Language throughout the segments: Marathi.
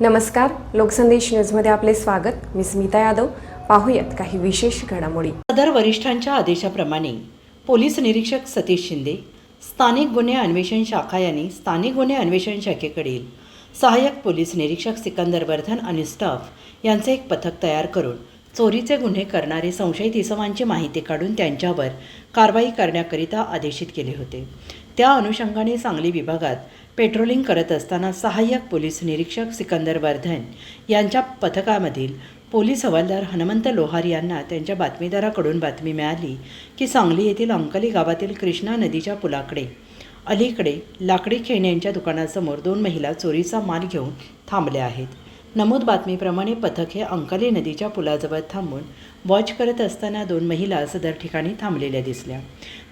नमस्कार लोकसंदेश न्यूजमध्ये आपले स्वागत. मी स्मिता यादव. पाहूयात काही विशेष घडामोडी. सदर वरिष्ठांच्या आदेशाप्रमाणे पोलीस निरीक्षक सतीश शिंदे स्थानिक गुन्हे अन्वेषण शाखा यांनी स्थानिक गुन्हे अन्वेषण शाखेकडील सहाय्यक पोलीस निरीक्षक सिकंदर वर्धन आणि स्टाफ यांचे एक पथक तयार करून चोरीचे गुन्हे करणारे संशयित इसमांची माहिती काढून त्यांच्यावर कारवाई करण्याकरिता आदेशित केले होते. त्या अनुषंगाने सांगली विभागात पेट्रोलिंग करत असताना सहाय्यक पोलीस निरीक्षक सिकंदर वर्धन यांच्या पथकामधील पोलीस हवालदार हनुमंत लोहार यांना त्यांच्या बातमीदाराकडून बातमी मिळाली की सांगली येथील अंकली गावातील कृष्णा नदीच्या पुलाकडे अलीकडे लाकडी खेळण्यांच्या दुकानासमोर दोन महिला चोरीचा माल घेऊन थांबल्या आहेत. नमूद बातमीप्रमाणे पथक हे अंकली नदीच्या पुलाजवळ थांबून वॉच करत असताना दोन महिला सदर ठिकाणी थांबलेल्या दिसल्या.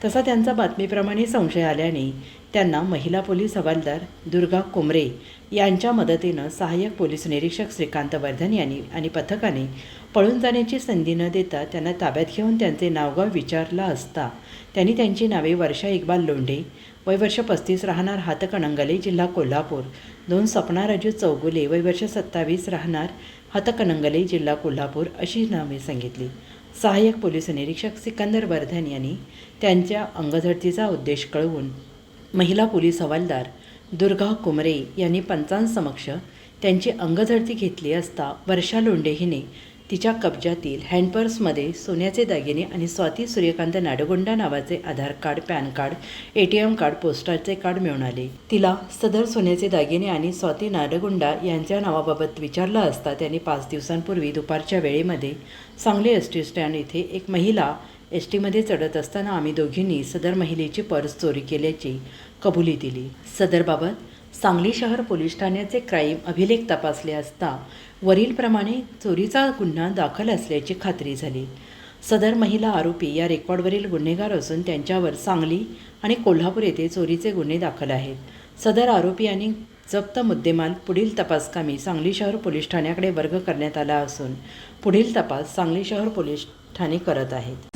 तसा त्यांचा बातमीप्रमाणे संशय आल्याने त्यांना महिला पोलीस हवालदार दुर्गा कोमरे यांच्या मदतीनं सहाय्यक पोलीस निरीक्षक श्रीकांत वर्धन यांनी आणि पथकाने पळून जाण्याची संधी न देता त्यांना ताब्यात घेऊन त्यांचे नावगाव विचारलं असता त्यांनी त्यांची नावे वर्षा इक्बाल लोंढे वयवर्ष पस्तीस राहणार हातकणंगले जिल्हा कोल्हापूर. दोन सपना राजू चौगुले वयवर्ष सत्तावीस राहणार हातकणंगले जिल्हा कोल्हापूर अशी नावे सांगितली. सहाय्यक पोलीस निरीक्षक सिकंदर वर्धन यांनी त्यांच्या अंगझडतीचा उद्देश कळवून महिला पोलीस हवालदार दुर्गा कुमरे यांनी पंचांसमक्ष त्यांची अंगझडती घेतली असता वर्षा लोंढे हिने तिच्या कब्जातील हँडपर्समध्ये सोन्याचे दागिने आणि स्वाती सूर्यकांत नाडगुंडा नावाचे Aadhaar card PAN card A T M card पोस्टाचे card मिळून आले तिला सदर सोन्याचे दागिने आणि स्वाती नाडगुंडा यांच्या नावाबाबत विचारलं असता त्यांनी पाच दिवसांपूर्वी दुपारच्या वेळेमध्ये सांगली एस टी स्टँड येथे एक महिला एस टीमध्ये चढत असताना आम्ही दोघींनी सदर महिलेची पर्स चोरी केल्याची कबुली दिली. सदरबाबत सांगली शहर पोलीस ठाण्याचे क्राईम अभिलेख तपासले असता वरीलप्रमाणे चोरीचा गुन्हा दाखल असल्याची खात्री झाली. सदर महिला आरोपी या रेकॉर्डवरील गुन्हेगार असून त्यांच्यावर सांगली आणि कोल्हापूर येथे चोरीचे गुन्हे दाखल आहेत. सदर आरोपी आणि जप्त मुद्देमाल पुढील तपासकामी सांगली शहर पोलीस ठाण्याकडे वर्ग करण्यात आला असून पुढील तपास सांगली शहर पोलीस ठाणे करत आहेत.